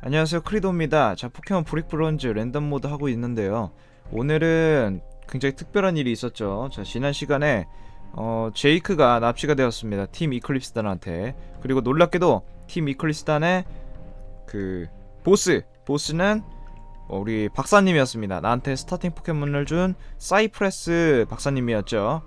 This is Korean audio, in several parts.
안녕하세요. 크리도입니다. 자 포켓몬 브릭 브론즈 랜덤 모드 하고 있는데요. 오늘은 굉장히 특별한 일이 있었죠. 자 지난 시간에 어, 제이크가 납치가 되었습니다. 팀 이클립스단한테. 그리고 놀랍게도 팀 이클립스단의 그 보스 보스는 어, 우리 박사님이었습니다. 나한테 스타팅 포켓몬을 준 사이프레스 박사님이었죠.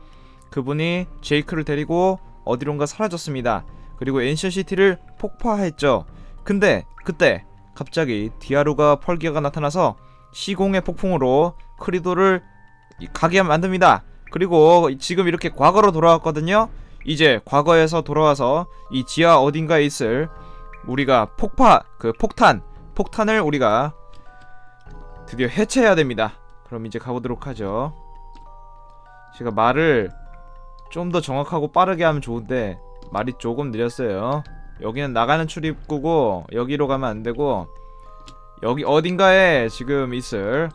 그분이 제이크를 데리고 어디론가 사라졌습니다. 그리고 엔션시티를 폭파했죠. 근데 그때 갑자기 디아루가 펄기아가 나타나서 시공의 폭풍으로 크리도를 이- 가게 만듭니다. 그리고 지금 이렇게 과거로 돌아왔거든요. 이제 과거에서 돌아와서 이 지하 어딘가에 있을 우리가 폭파 그 폭탄 폭탄을 우리가 드디어 해체해야 됩니다. 그럼 이제 가보도록 하죠. 제가 말을 좀 더 정확하고 빠르게 하면 좋은데 말이 조금 느렸어요. 여기는 나가는 출입구고 여기로 가면 안 되고 여기 어딘가에 지금 있을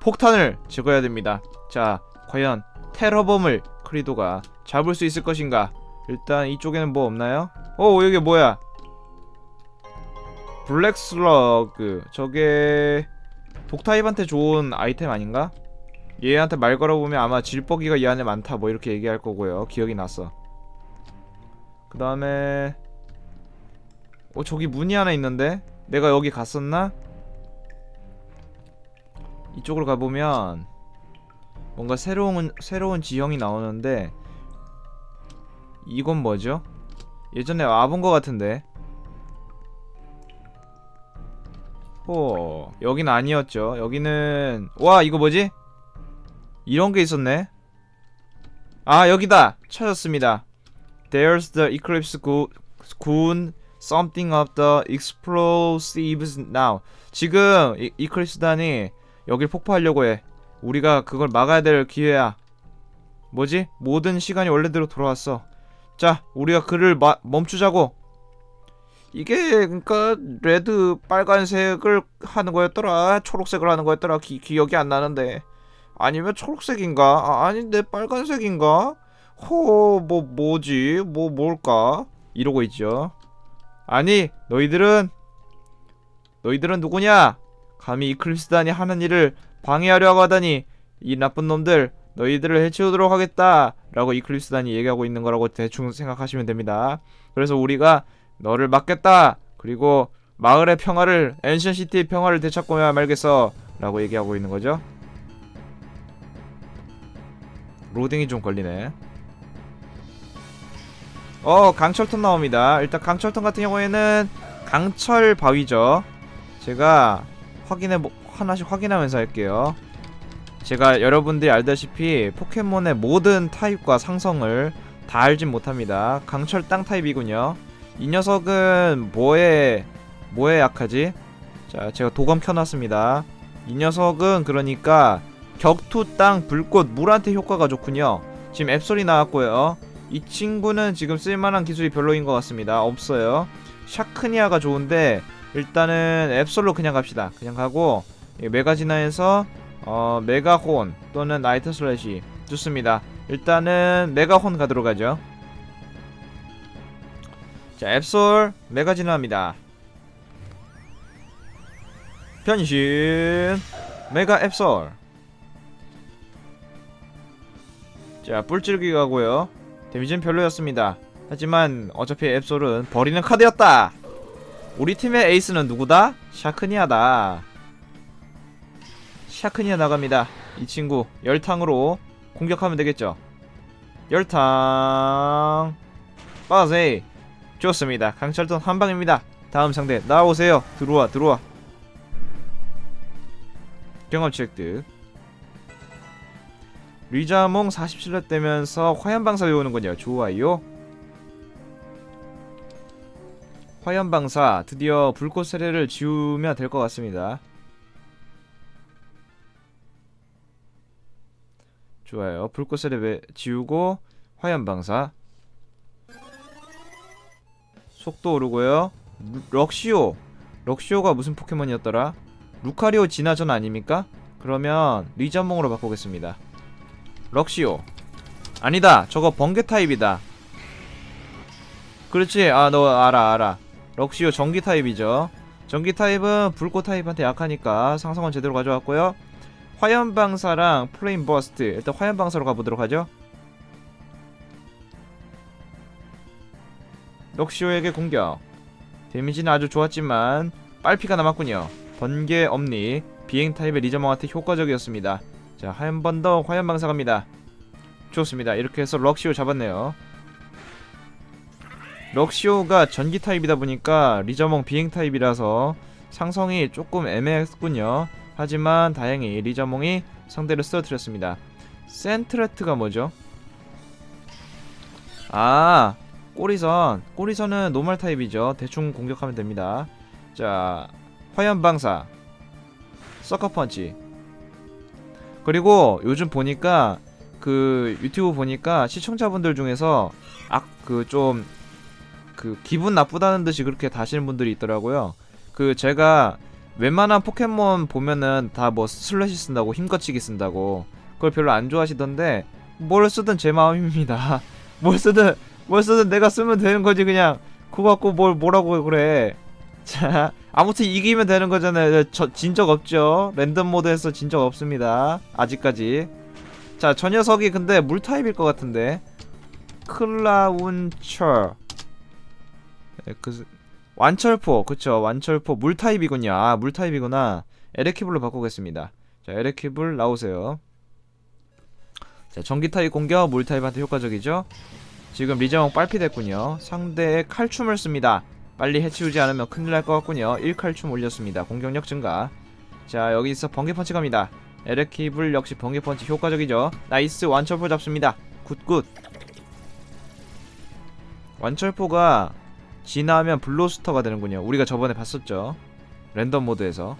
폭탄을 제거해야 됩니다. 자, 과연 테러범을 크리도가 잡을 수 있을 것인가? 일단 이쪽에는 뭐 없나요? 어, 여기 뭐야? 블랙 슬러그. 저게 독타입한테 좋은 아이템 아닌가? 얘한테 말 걸어보면 아마 질퍽이가 이 안에 많다 뭐 이렇게 얘기할 거고요. 기억이 났어. 그 다음에 어 저기 문이 하나 있는데 내가 여기 갔었나? 이쪽으로 가보면 뭔가 새로운 새로운 지형이 나오는데 이건 뭐죠? 예전에 와본 것 같은데 호 여긴 아니었죠 여기는 와 이거 뭐지? 이런 게 있었네 아 여기다 찾았습니다 There's the eclipse 군 something of the explosives now. 지금 이, 이클립스단이 여길 폭파하려고 해. 우리가 그걸 막아야 될 기회야. 뭐지? 모든 시간이 원래대로 돌아왔어. 자, 우리가 그를 마, 멈추자고. 이게 그러니까 레드 빨간색을 하는 거였더라. 초록색을 하는 거였더라. 기, 기억이 안 나는데. 아니면 초록색인가? 아, 아닌데 빨간색인가? 호, 뭐 뭐지? 뭐 뭘까? 이러고 있죠. 아니, 너희들은 너희들은 누구냐? 감히 이클립스단이 하는 일을 방해하려고 하다니 이 나쁜 놈들 너희들을 해치우도록 하겠다 라고 이클립스단이 얘기하고 있는 거라고 대충 생각하시면 됩니다. 그래서 우리가 너를 막겠다. 그리고 마을의 평화를 엔션 시티의 평화를 되찾고야 말겠어 라고 얘기하고 있는 거죠. 로딩이 좀 걸리네. 어 강철턴 나옵니다. 일단 강철턴 같은 경우에는 강철 바위죠. 제가 확인해 보- 하나씩 확인하면서 할게요. 제가 여러분들이 알다시피 포켓몬의 모든 타입과 상성을 다 알진 못합니다. 강철 땅 타입이군요. 이 녀석은 뭐에 뭐에 약하지? 자 제가 도검 켜놨습니다. 이 녀석은 그러니까 격투 땅 불꽃 물한테 효과가 좋군요. 지금 앱솔이 나왔고요 이 친구는 지금 쓸만한 기술이 별로인 것 같습니다. 없어요. 샤크니아가 좋은데 일단은 앱솔로 그냥 갑시다. 그냥 가고 이 메가지나에서 어, 메가혼 또는 나이트 슬래시 좋습니다. 일단은 메가혼 가도록 하죠. 자 앱솔 메가지나입니다. 변신 메가 앱솔 자 뿔질기 가고요. 데미지는 별로였습니다. 하지만 어차피 앱솔은 버리는 카드였다. 우리 팀의 에이스는 누구다? 샤크니아다. 샤크니아 나갑니다. 이 친구 열탕으로 공격하면 되겠죠. 열탕 빠세 좋습니다. 강철돈 한 방입니다. 다음 상대 나오세요. 들어와 들어와. 경험치 획득. 리자몽 47렙 되면서 화염방사 외우는군요. 좋아요. 화염방사 드디어 불꽃 세례를 지우면 될 것 같습니다. 좋아요. 불꽃 세례 외- 지우고 화염방사 속도 오르고요. 루- 럭시오 럭시오가 무슨 포켓몬이었더라? 루카리오 진화전 아닙니까? 그러면 리자몽으로 바꾸겠습니다. 럭시오 아니다 저거 번개 타입이다 그렇지 아 너 알아 알아 럭시오 전기 타입이죠 전기 타입은 불꽃 타입한테 약하니까 상성은 제대로 가져왔고요. 화염 방사랑 플레임 버스트. 일단 화염 방사로 가보도록 하죠. 럭시오에게 공격. 데미지는 아주 좋았지만 빨피가 남았군요. 번개 엄니 비행 타입의 리저몽한테 효과적이었습니다. 자, 한 번 더 화염 방사 갑니다. 좋습니다. 이렇게 해서 럭시오 잡았네요. 럭시오가 전기 타입이다 보니까 리저몽 비행 타입이라서 상성이 조금 애매했군요. 하지만 다행히 리저몽이 상대를 쓰러뜨렸습니다. 센트레트가 뭐죠? 아, 꼬리선. 꼬리선은 노멀 타입이죠. 대충 공격하면 됩니다. 자, 화염 방사. 서커 펀치. 그리고 요즘 보니까 그 유튜브 보니까 시청자분들 중에서 악 그좀그 기분 나쁘다는 듯이 그렇게 다시는 분들이 있더라고요. 그 제가 웬만한 포켓몬 보면은 다 뭐 슬래시 쓴다고 힘거치기 쓴다고 그걸 별로 안 좋아하시던데 뭘 쓰든 제 마음입니다. 뭘 쓰든 뭘 쓰든 내가 쓰면 되는 거지 그냥 그거 갖고 뭘 뭐라고 그래. 자 아무튼 이기면 되는 거잖아요. 진 적 없죠. 랜덤 모드에서 진 적 없습니다. 아직까지. 자 저 녀석이 근데 물 타입일 것 같은데 클라운처 에, 그 완철포 그쵸 완철포 물 타입이군요. 아물 타입이구나. 에레키블로 바꾸겠습니다. 자 에레키블 나오세요. 자 전기 타입 공격 물 타입한테 효과적이죠. 지금 리자몽 빨피됐군요. 상대의 칼춤을 씁니다. 빨리 해치우지 않으면 큰일 날 것 같군요. 1칼춤 올렸습니다. 공격력 증가. 자 여기서 번개 펀치 갑니다. 에레키블 역시 번개 펀치 효과적이죠. 나이스 완철포 잡습니다. 굿굿. 완철포가 진화하면 블로스터가 되는군요. 우리가 저번에 봤었죠. 랜덤 모드에서.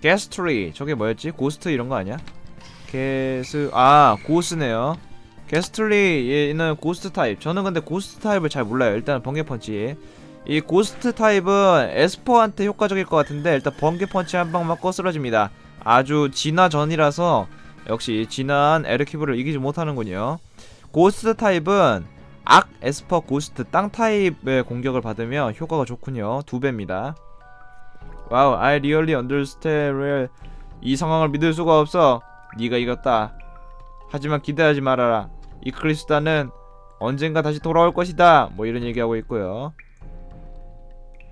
게스트리 저게 뭐였지? 고스트 이런 거 아니야? 게스 아 고스네요. 게스트리 얘는 고스트 타입. 저는 근데 고스트 타입을 잘 몰라요. 일단 번개 펀치. 이 고스트 타입은 에스퍼한테 효과적일 것 같은데 일단 번개 펀치 한 방 맞고 쓰러집니다. 아주 진화 전이라서 역시 진화한 에르키브를 이기지 못하는군요. 고스트 타입은 악 에스퍼 고스트 땅 타입의 공격을 받으면 효과가 좋군요. 두 배입니다. 와우, I really understand. 이 상황을 믿을 수가 없어. 네가 이겼다. 하지만 기대하지 말아라. 이클리스타는 언젠가 다시 돌아올 것이다. 뭐 이런 얘기하고 있고요.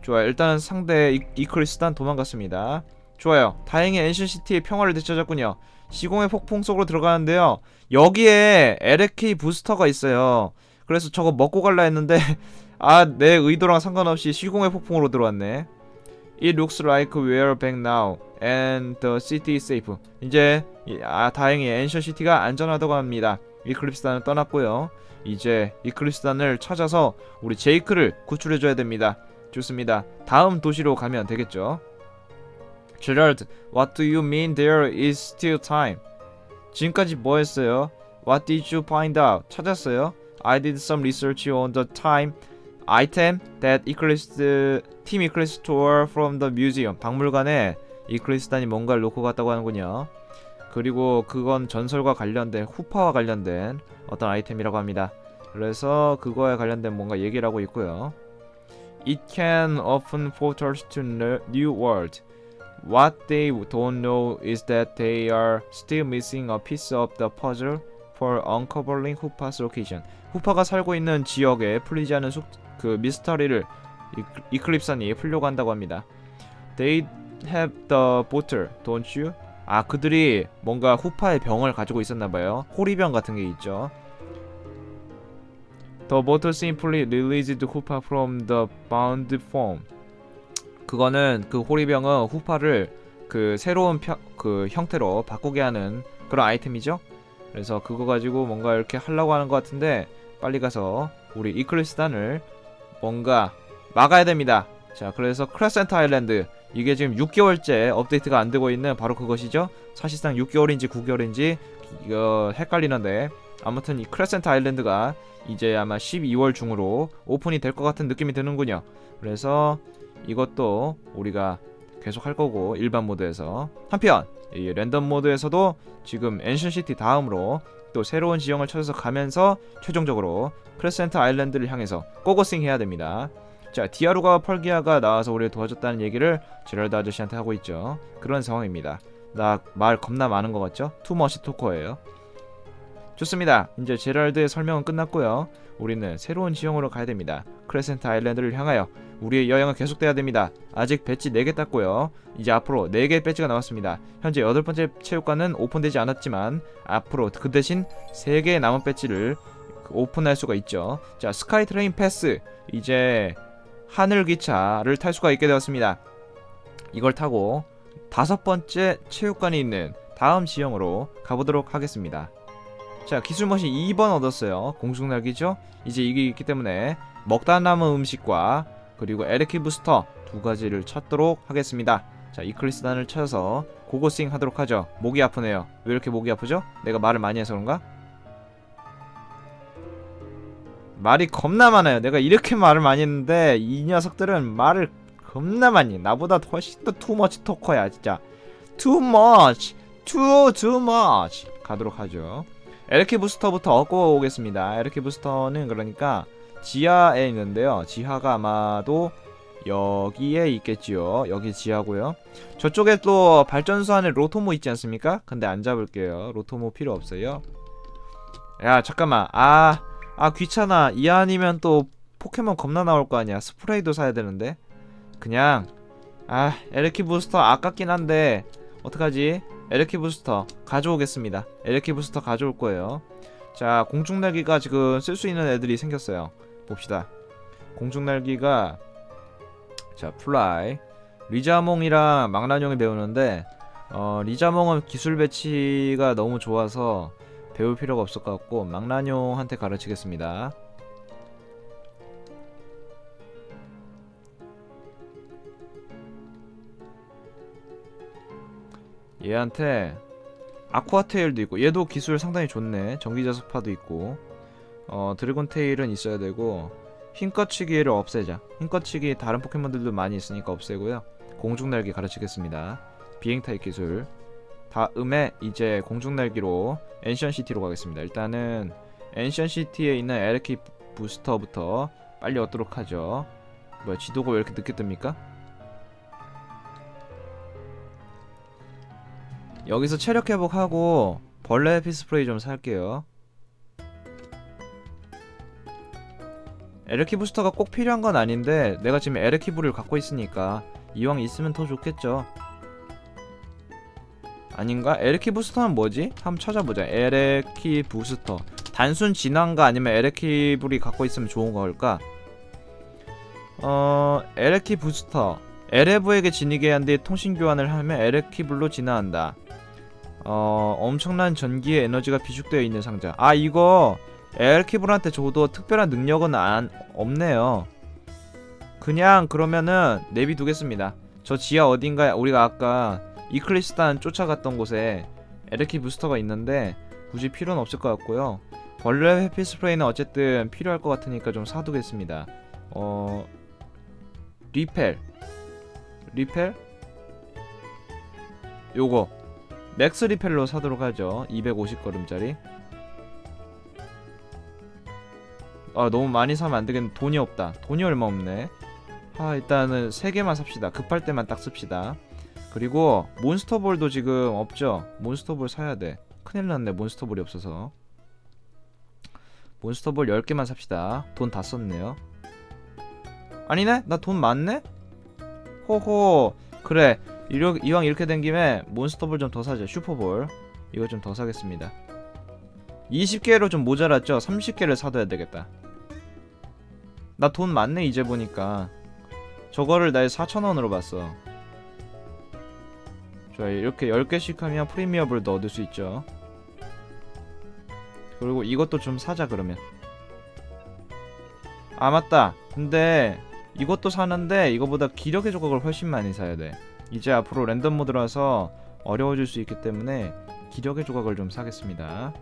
좋아요. 일단은 상대 이, 이클리스탄 도망갔습니다. 좋아요. 다행히 엔션시티의 평화를 되찾았군요. 시공의 폭풍 속으로 들어가는데요. 여기에 LK 부스터가 있어요. 그래서 저거 먹고 갈라 했는데 아 내 의도랑 상관없이 시공의 폭풍으로 들어왔네. It looks like we're back now and the city is safe. 이제 이- 아 다행히 엔션 시티가 안전하다고 합니다. 이클립스단을 떠났고요. 이제 이클립스단을 찾아서 우리 제이크를 구출해 줘야 됩니다. 좋습니다. 다음 도시로 가면 되겠죠. Gerard, what do you mean there is still time? 지금까지 뭐 했어요? What did you find out? 찾았어요? I did some research on the time item that Eclipse Team Eclipse tore from the museum. 박물관에 이클리스단이 뭔가를 놓고 갔다고 하는군요. 그리고 그건 전설과 관련된 후파와 관련된 어떤 아이템이라고 합니다. 그래서 그거에 관련된 뭔가 얘기를 하고 있고요. It can often portal to new world. What they don't know is that they are still missing a piece of the puzzle for uncovering Hoopa's location. 후파가 살고 있는 지역에 풀리지 않은 숙, 그 미스터리를 이, 이클립산이 풀려고 한다고 합니다. They have the bottle, don't you? 아 그들이 뭔가 후파의 병을 가지고 있었나봐요. 호리병 같은 게 있죠. The bottle simply released Hoopa from the bound form. 그거는 그 호리병은 후파를 그 새로운 펴, 그 형태로 바꾸게 하는 그런 아이템이죠. 그래서 그거 가지고 뭔가 이렇게 하려고 하는 것 같은데 빨리 가서 우리 이클리스단을 뭔가 막아야 됩니다. 자, 그래서 크레센트 아일랜드 이게 지금 6개월째 업데이트가 안 되고 있는 바로 그것이죠. 사실상 6개월인지 9개월인지 이거 헷갈리는데 아무튼 이 크레센트 아일랜드가 이제 아마 12월 중으로 오픈이 될 것 같은 느낌이 드는군요. 그래서 이것도 우리가 계속 할 거고 일반 모드에서 한편 이 랜덤 모드에서도 지금 엔션 시티 다음으로 또 새로운 지형을 찾아서 가면서 최종적으로 크레센트 아일랜드를 향해서 고고싱 해야 됩니다. 자 디아루가 펄기아가 나와서 우리를 도와줬다는 얘기를 제랄드 아저씨한테 하고 있죠 그런 상황입니다 나 말 겁나 많은 것 같죠? 투머시 토커예요 좋습니다. 이제 제랄드의 설명은 끝났고요. 우리는 새로운 지형으로 가야 됩니다. 크레센트 아일랜드를 향하여 우리의 여행은 계속돼야 됩니다. 아직 배지 4개 땄고요. 이제 앞으로 4개의 배지가 나왔습니다. 현재 여덟 번째 체육관은 오픈되지 않았지만 앞으로 그 대신 3개의 남은 배지를 오픈할 수가 있죠. 자 스카이 트레인 패스. 이제 하늘 기차를 탈 수가 있게 되었습니다. 이걸 타고 다섯 번째 체육관이 있는 다음 지형으로 가보도록 하겠습니다. 자 기술 머신 2번 얻었어요. 공중 날기죠. 이제 이게 있기 때문에 먹다 남은 음식과 그리고 에레키 부스터 두 가지를 찾도록 하겠습니다. 자 이클리스단을 찾아서 고고싱 하도록 하죠. 목이 아프네요. 왜 이렇게 목이 아프죠? 내가 말을 많이 해서 그런가? 말이 겁나 많아요. 내가 이렇게 말을 많이 했는데 이 녀석들은 말을 겁나 많이 해. 나보다 훨씬 더 투머치 토커야 진짜. too too much. 가도록 하죠. 에르키 부스터부터 얻고 오겠습니다. 에르키 부스터는 그러니까 지하에 있는데요. 지하가 아마도 여기에 있겠지요. 여기 지하고요. 저쪽에 또 발전소 안에 로토모 있지 않습니까? 근데 안 잡을게요. 로토모 필요 없어요. 야 잠깐만. 아. 아 귀찮아 이 아니면 또 포켓몬 겁나 나올 거 아니야 스프레이도 사야 되는데 그냥 아 에르키 부스터 아깝긴 한데 어떡하지 에르키 부스터 가져오겠습니다. 에르키 부스터 가져올 거예요. 자 공중 날기가 지금 쓸 수 있는 애들이 생겼어요. 봅시다. 공중 날기가 자 플라이. 리자몽이랑 망나뇽이 배우는데 어 리자몽은 기술 배치가 너무 좋아서 배울 필요가 없을 것 같고 망나뇽한테 가르치겠습니다. 얘한테 아쿠아테일도 있고 얘도 기술 상당히 좋네. 전기자석파도 있고 어 드래곤테일은 있어야 되고 흰꺼치기를 없애자. 흰꺼치기 다른 포켓몬들도 많이 있으니까 없애고요. 공중날개 가르치겠습니다. 비행 타입 기술 다음에 이제 공중날기로 엔션 시티로 가겠습니다. 일단은 엔션 시티에 있는 에르키 부스터부터 빨리 얻도록 하죠. 뭐야 지도가 왜 이렇게 늦게 뜹니까? 여기서 체력 회복하고 벌레 피스프레이 좀 살게요. 에르키 부스터가 꼭 필요한 건 아닌데 내가 지금 에르키부를 갖고 있으니까 이왕 있으면 더 좋겠죠. 아닌가? 에레키 부스터는 뭐지? 한번 찾아보자. 에레키 부스터. 단순 진화인가 아니면 에레키불이 갖고 있으면 좋은 걸까? 어, 에레키 부스터. 에레브에게 진이게 한 뒤 통신 교환을 하면 에레키불로 진화한다. 어, 엄청난 전기의 에너지가 비축되어 있는 상자. 아, 이거 에레키불한테 줘도 특별한 능력은 안 없네요. 그냥 그러면은 내비 두겠습니다. 저 지하 어딘가에 우리가 아까 이클리스탄 쫓아갔던 곳에 에르키 부스터가 있는데 굳이 필요는 없을 것 같고요. 벌레 회피 스프레이는 어쨌든 필요할 것 같으니까 좀 사두겠습니다. 어 리펠 리펠 요거 맥스 리펠로 사도록 하죠. 250걸음짜리. 아 너무 많이 사면 안 되겠네. 돈이 없다. 돈이 얼마 없네. 아 일단은 세 개만 삽시다. 급할 때만 딱 씁시다. 그리고 몬스터볼도 지금 없죠? 몬스터볼 사야 돼. 큰일 났네. 몬스터볼이 없어서. 몬스터볼 10개만 삽시다. 돈 다 썼네요. 아니네? 나 돈 많네? 호호. 그래. 이러, 이왕 이렇게 된 김에 몬스터볼 좀 더 사자. 슈퍼볼. 이거 좀 더 사겠습니다. 20개로 좀 모자랐죠? 30개를 사둬야 되겠다. 나 돈 많네 이제 보니까. 저거를 날 4천원으로 봤어. 좋아요 이렇게 10개씩 하면 프리미어블도 얻을 수 있죠 그리고 이것도 좀 사자 그러면 아 맞다 근데 이것도 사는데 이거보다 기력의 조각을 훨씬 많이 사야 돼 이제 앞으로 랜덤 모드라서 어려워질 수 있기 때문에 기력의 조각을 좀 사겠습니다.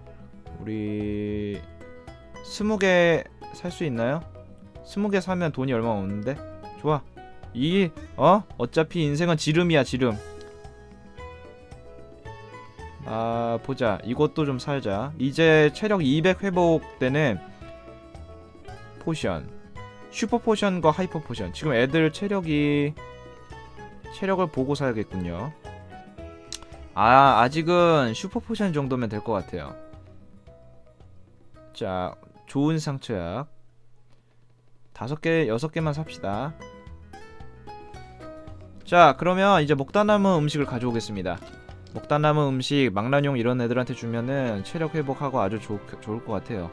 우리 20개 살 수 있나요? 20개 사면 돈이 얼마 없는데? 좋아. 이 어? 어차피 인생은 지름이야 지름. 아 보자. 이것도 좀 살자. 이제 체력 200 회복되는 포션. 슈퍼 포션과 하이퍼 포션. 지금 애들 체력이 체력을 보고 사야겠군요. 아, 아직은 슈퍼 포션 정도면 될 것 같아요. 자, 좋은 상처약. 다섯 개, 여섯 개만 삽시다. 자, 그러면 이제 먹다 남은 음식을 가져오겠습니다. 먹다 남은 음식, 망나뇽 이런 애들한테 주면은 체력 회복하고 아주 좋, 좋을 것 같아요.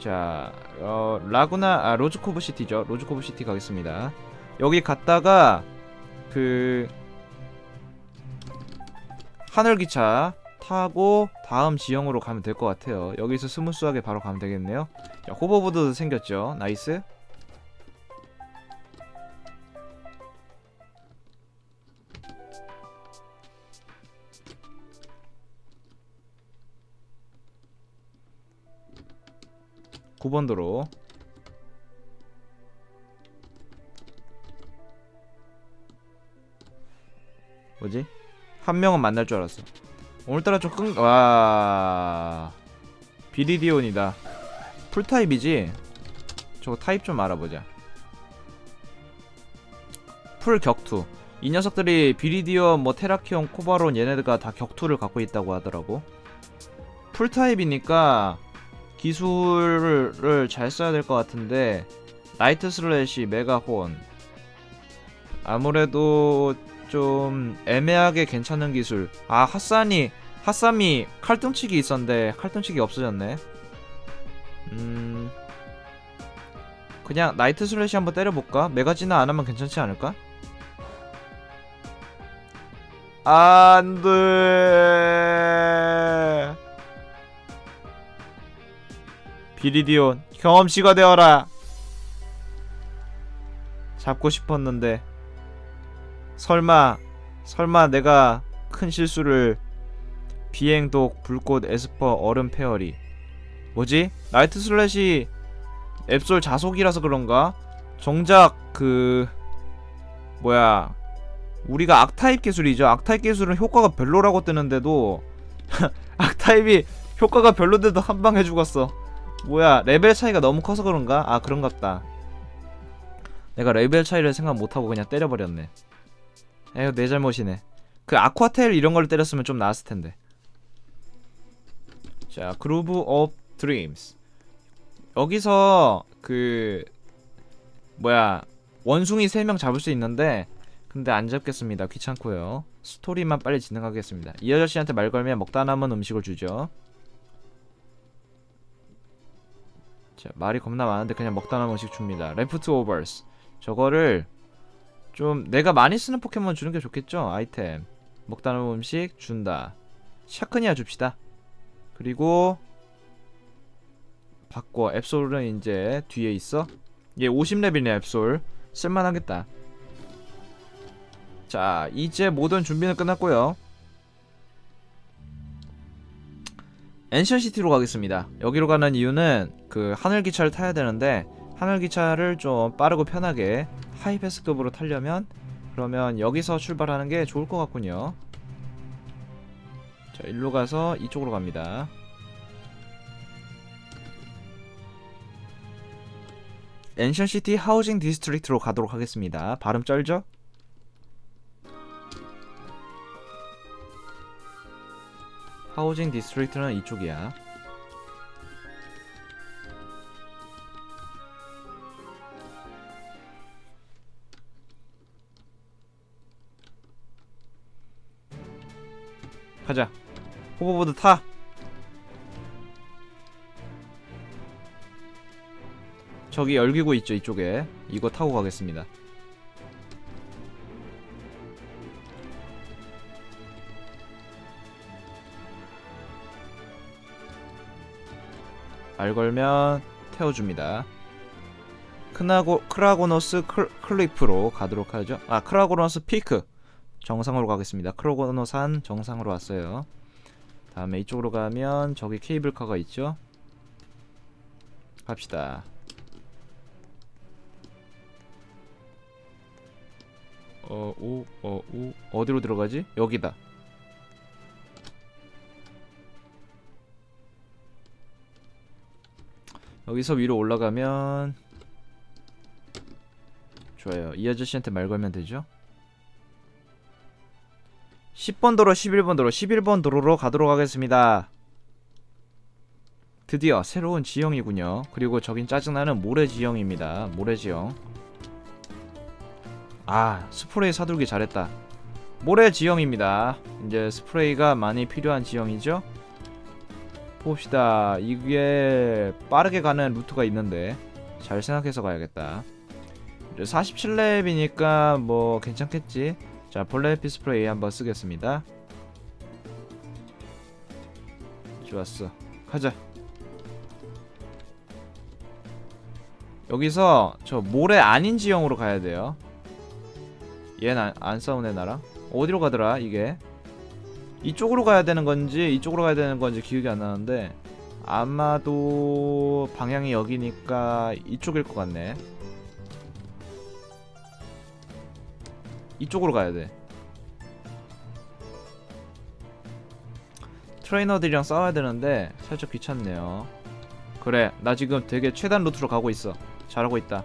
자, 어, 라구나, 아, 로즈코브 시티죠. 로즈코브 시티 가겠습니다. 여기 갔다가, 그, 하늘기차 타고 다음 지형으로 가면 될 것 같아요. 여기서 스무스하게 바로 가면 되겠네요. 자, 호버보드 생겼죠. 나이스. 구번 도로 뭐지? 한 명은 만날 줄 알았어. 오늘따라 조금 와 비리디온이다. 풀 타입이지? 저거 타입 좀 알아보자. 풀 격투. 이 녀석들이 비리디온, 뭐 테라키온, 코바론 얘네들가 다 격투를 갖고 있다고 하더라고. 풀 타입이니까 기술을 잘 써야 될 것 같은데 나이트 슬래시, 메가혼 아무래도 좀 애매하게 괜찮은 기술. 아 핫산이 핫삼이 칼등치기 있었는데 칼등치기 없어졌네. 음 그냥 나이트 슬래시 한번 때려볼까? 메가지나 안 하면 괜찮지 않을까? 안돼. 비리디온 경험치가 되어라. 잡고 싶었는데 설마 설마 내가 큰 실수를 비행독 불꽃 에스퍼 얼음 페어리. 뭐지? 나이트 슬래시 앱솔 자속이라서 그런가? 정작 그 뭐야 우리가 악타입 기술이죠. 악타입 기술은 효과가 별로라고 뜨는데도 악타입이 효과가 별로인데도 한 방 해 죽었어. 뭐야 레벨 차이가 너무 커서 그런가? 아 그런갑다. 내가 레벨 차이를 생각 못하고 그냥 때려버렸네 에휴 내 잘못이네. 그 아쿠아테일 이런 걸 때렸으면 좀 나았을 텐데. 자 그루브 업 드림스 여기서 그 뭐야 원숭이 3명 잡을 수 있는데 근데 안 잡겠습니다. 귀찮고요. 스토리만 빨리 진행하겠습니다. 이 아저씨한테 말 걸면 먹다 남은 음식을 주죠. 자 말이 겁나 많은데 그냥 먹다 남은 음식 줍니다. 레프트 오버스 저거를 좀 내가 많이 쓰는 포켓몬 주는 게 좋겠죠? 아이템. 먹다 남은 음식 준다. 샤크니아 줍시다. 그리고 바꿔. 앱솔은 이제 뒤에 있어? 얘 50레벨이네 앱솔. 쓸만하겠다. 자 이제 모든 준비는 끝났고요. 엔션시티로 가겠습니다. 여기로 가는 이유는 그 하늘기차를 타야 되는데 하늘기차를 좀 빠르고 편하게 하이패스급으로 타려면 그러면 여기서 출발하는 게 좋을 것 같군요. 자 일로 가서 이쪽으로 갑니다. 엔션시티 하우징 디스트릭트로 가도록 하겠습니다. 발음 쩔죠? 하우징 디스트릭트는 이쪽이야 가자. 호버보드 타. 저기 열기구 있죠 이쪽에. 이거 타고 가겠습니다. 알 걸면 태워줍니다. 크나고 크라고노스 클, 클리프로 가도록 하죠. 아 크라고노스 피크 정상으로 가겠습니다 크라고노산 정상으로 왔어요 다음에 이쪽으로 가면 저기 케이블카가 있죠 갑시다 어, 오, 어, 오, 어디로 들어가지? 여기다. 여기서 위로 올라가면 좋아요. 이 아저씨한테 말 걸면 되죠? 10번 도로, 11번 도로, 11번 도로로 가도록 하겠습니다. 드디어 새로운 지형이군요. 그리고 저긴 짜증나는 모래 지형입니다. 모래 지형. 아, 스프레이 사두기 잘했다. 모래 지형입니다. 이제 스프레이가 많이 필요한 지형이죠? 봅시다. 이게 빠르게 가는 루트가 있는데 잘 생각해서 가야겠다. 47렙이니까 뭐 괜찮겠지. 자, 볼레피 스프레이 한번 쓰겠습니다. 좋았어. 가자. 여기서 저 모래 아닌 지형으로 가야 돼요. 얘는 안, 안 싸우네 나랑. 어디로 가더라 이게? 이쪽으로 가야 되는 건지 이쪽으로 가야 되는 건지 기억이 안 나는데 아마도 방향이 여기니까 이쪽일 것 같네. 이쪽으로 가야 돼. 트레이너들이랑 싸워야 되는데 살짝 귀찮네요. 그래, 나 지금 되게 최단 루트로 가고 있어. 잘하고 있다.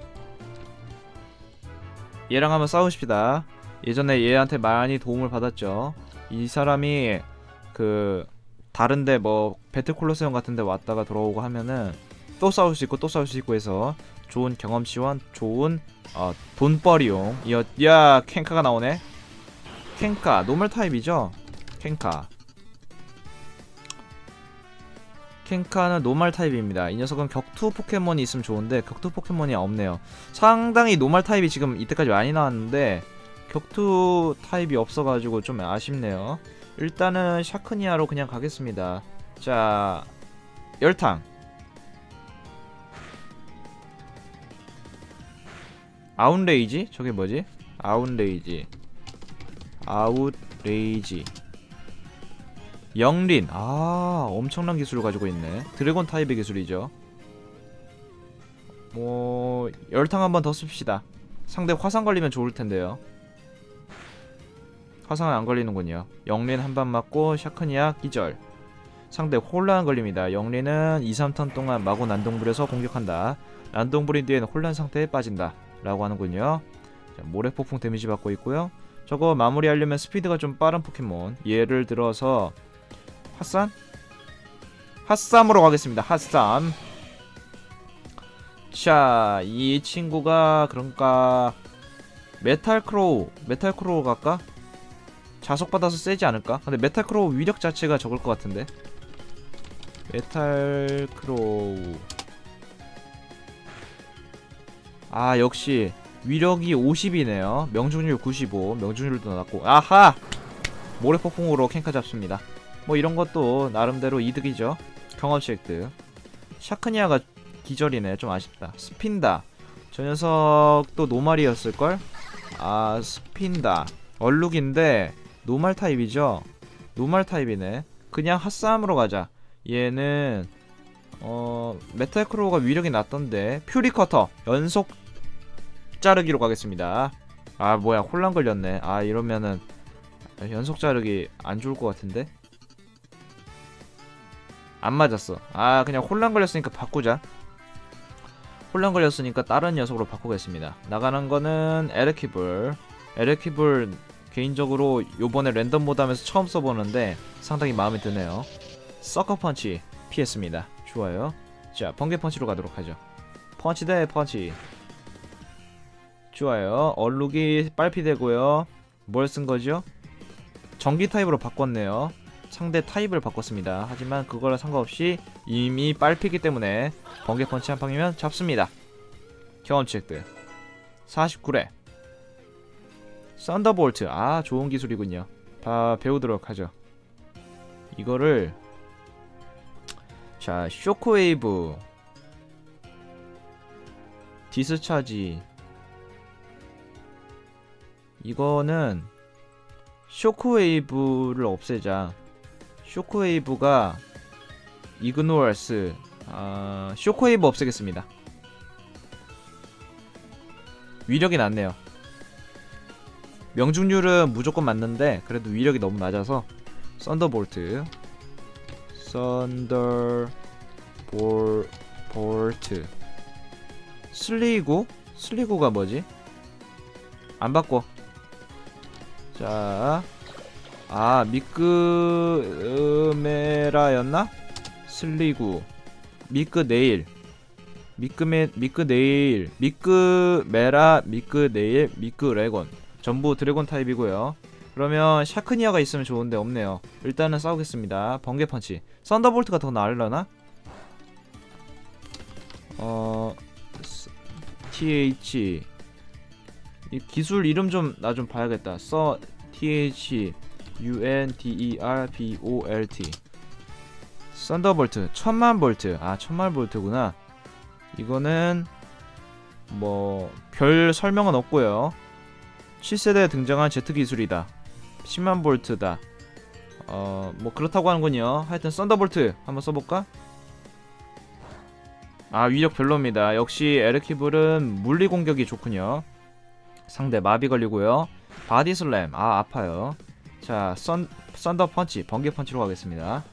얘랑 한번 싸우십시다. 예전에 얘한테 많이 도움을 받았죠. 이 사람이 그 다른데 뭐 배틀 콜로세움 같은데 왔다가 돌아오고 하면은 또 싸울 수 있고 또 싸울 수 있고 해서 좋은 경험치와 좋은 어, 돈벌이용. 야, 야 캔카가 나오네. 캔카 노멀 타입이죠? 캔카. 캔카는 노말 타입입니다. 이 녀석은 격투 포켓몬이 있으면 좋은데 격투 포켓몬이 없네요. 상당히 노말 타입이 지금 이때까지 많이 나왔는데 격투 타입이 없어가지고 좀 아쉽네요. 일단은 샤크니아로 그냥 가겠습니다. 자, 열탕. 아웃레이지? 저게 뭐지? 아웃레이지. 아웃레이지. 영린. 아, 엄청난 기술을 가지고 있네. 드래곤 타입의 기술이죠. 뭐 열탕 한번 더 씁시다. 상대 화상 걸리면 좋을 텐데요. 화상은 안 걸리는군요. 영린 한방 맞고 샤크니아 기절. 상대 혼란 걸립니다. 영린은 2, 3턴 동안 마구 난동불에서 공격한다. 난동불인 뒤에는 혼란 상태에 빠진다. 라고 하는군요. 자, 모래폭풍 데미지 받고 있고요. 저거 마무리하려면 스피드가 좀 빠른 포켓몬. 예를 들어서 핫산? 핫삼으로 가겠습니다. 핫삼. 자, 이 친구가 그런가 메탈 크로우, 메탈 크로우 갈까? 자석 받아서 세지 않을까? 근데 메탈 크로우 위력 자체가 적을 것 같은데. 메탈 크로우. 아, 역시 위력이 50이네요. 명중률 95, 명중률도 낮고. 아하! 모래폭풍으로 캔카 잡습니다. 뭐 이런 것도 나름대로 이득이죠. 경험치 획득. 샤크니아가 기절이네. 좀 아쉽다. 스핀다. 저 녀석도 노말이었을걸? 아, 스핀다. 얼룩인데 노말 타입이죠. 노말 타입이네. 그냥 핫싸움으로 가자. 얘는 어 메탈 크로우가 위력이 낮던데 퓨리 커터 연속 자르기로 가겠습니다. 아 뭐야 혼란 걸렸네. 아 이러면은 연속 자르기 안 좋을 것 같은데. 안 맞았어. 아 그냥 혼란 걸렸으니까 바꾸자. 혼란 걸렸으니까 다른 녀석으로 바꾸겠습니다. 나가는 거는 에레키블. 에레키블 개인적으로 요번에 랜덤 모드 하면서 처음 써보는데 상당히 마음에 드네요. 서커 펀치 피했습니다. 좋아요. 자 번개 펀치로 가도록 하죠. 펀치 대 펀치. 좋아요. 얼룩이 빨피되고요. 뭘 쓴 거죠? 전기 타입으로 바꿨네요. 상대 타입을 바꿨습니다. 하지만 그거랑 상관없이 이미 빨피기 때문에 번개 펀치 한 방이면 잡습니다. 경험치 획득 49회 썬더볼트 아 좋은 기술이군요. 다 배우도록 하죠. 이거를 자 쇼크웨이브 디스차지 이거는 쇼크웨이브를 없애자. 쇼크웨이브가 이그노얼스 아, 쇼크웨이브 없애겠습니다. 위력이 낮네요. 명중률은 무조건 맞는데 그래도 위력이 너무 낮아서 썬더볼트 썬더볼 볼트 슬리고 슬리고가 뭐지? 안 바꿔. 자, 아 미끄메라였나? 슬리구, 미끄 네일, 미끄메 미끄 네일, 미끄메라, 미끄 네일, 미끄 레곤 전부 드래곤 타입이고요. 그러면 샤크니아가 있으면 좋은데 없네요. 일단은 싸우겠습니다. 번개 펀치. 썬더볼트가 더 나으려나? 어 스- TH 이 기술 이름 좀 나 좀 봐야겠다. 써 TH E R B O L T 썬더볼트 천만 볼트 아 천만 볼트구나. 이거는 뭐 별 설명은 없고요. 7세대에 등장한 제트 기술이다. 10만 볼트다. 어, 뭐 그렇다고 하는군요. 하여튼 썬더볼트 한번 써볼까? 아 위력 별로입니다. 역시 에르키블은 물리 공격이 좋군요. 상대 마비 걸리고요. 바디 슬램 아 아파요. 자 썬, 썬더 펀치 번개 펀치로 가겠습니다.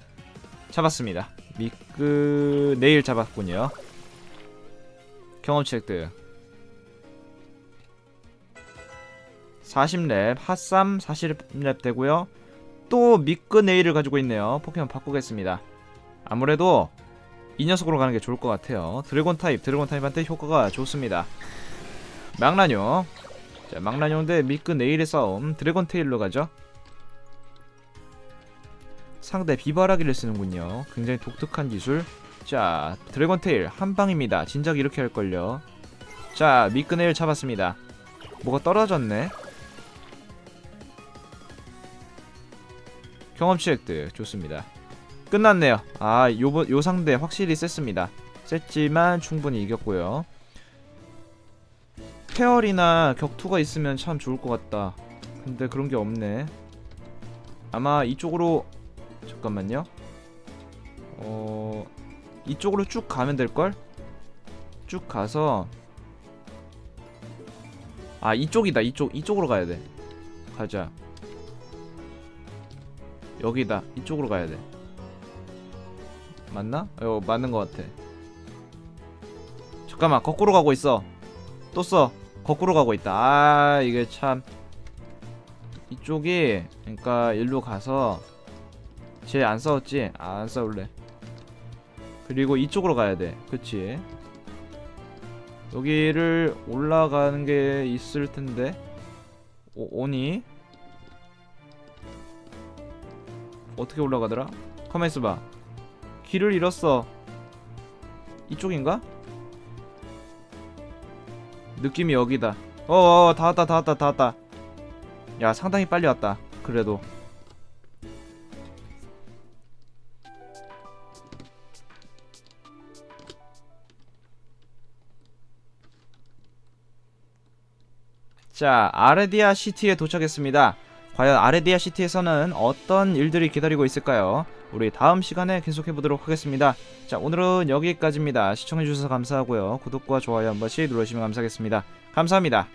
잡았습니다. 미끄 네일 잡았군요. 경험치 획득 40렙 핫삼 40렙 되고요 또 미끄 네일을 가지고 있네요 포켓몬 바꾸겠습니다 아무래도 이 녀석으로 가는 게 좋을 것 같아요 드래곤 타입 드래곤 타입한테 효과가 좋습니다 망라뇽 자 망라뇽 대 미끄 네일의 싸움 드래곤 테일로 가죠 상대 비바라기를 쓰는군요 굉장히 독특한 기술 자 드래곤 테일 한 방입니다 진작 이렇게 할걸요 자 미끄 네일 잡았습니다 뭐가 떨어졌네 경험치 획득 좋습니다. 끝났네요. 아, 요, 요 상대 확실히 셌습니다. 셌지만 충분히 이겼고요. 페어리나 격투가 있으면 참 좋을 것 같다. 근데 그런 게 없네. 아마 이쪽으로 잠깐만요. 어 이쪽으로 쭉 가면 될 걸? 쭉 가서 아 이쪽이다 이쪽 이쪽으로 가야 돼. 가자. 여기다 이쪽으로 가야 돼 맞나? 어 맞는 것 같아 잠깐만 거꾸로 가고 있어 또 써 거꾸로 가고 있다 아 이게 참 이쪽이 그러니까 일로 가서 쟤 안 싸웠지? 아, 안 싸울래 그리고 이쪽으로 가야 돼 그치 여기를 올라가는 게 있을 텐데 오, 오니? 어떻게 올라가더라? 가만 있어봐. 길을 잃었어. 이쪽인가? 느낌이 여기다. 어어 다 왔다 다 왔다 다 왔다. 야 상당히 빨리 왔다. 그래도. 자 아레디아 시티에 도착했습니다. 과연 아레디아 시티에서는 어떤 일들이 기다리고 있을까요? 우리 다음 시간에 계속해 보도록 하겠습니다. 자, 오늘은 여기까지입니다. 시청해 주셔서 감사하고요. 구독과 좋아요 한 번씩 눌러주시면 감사하겠습니다. 감사합니다.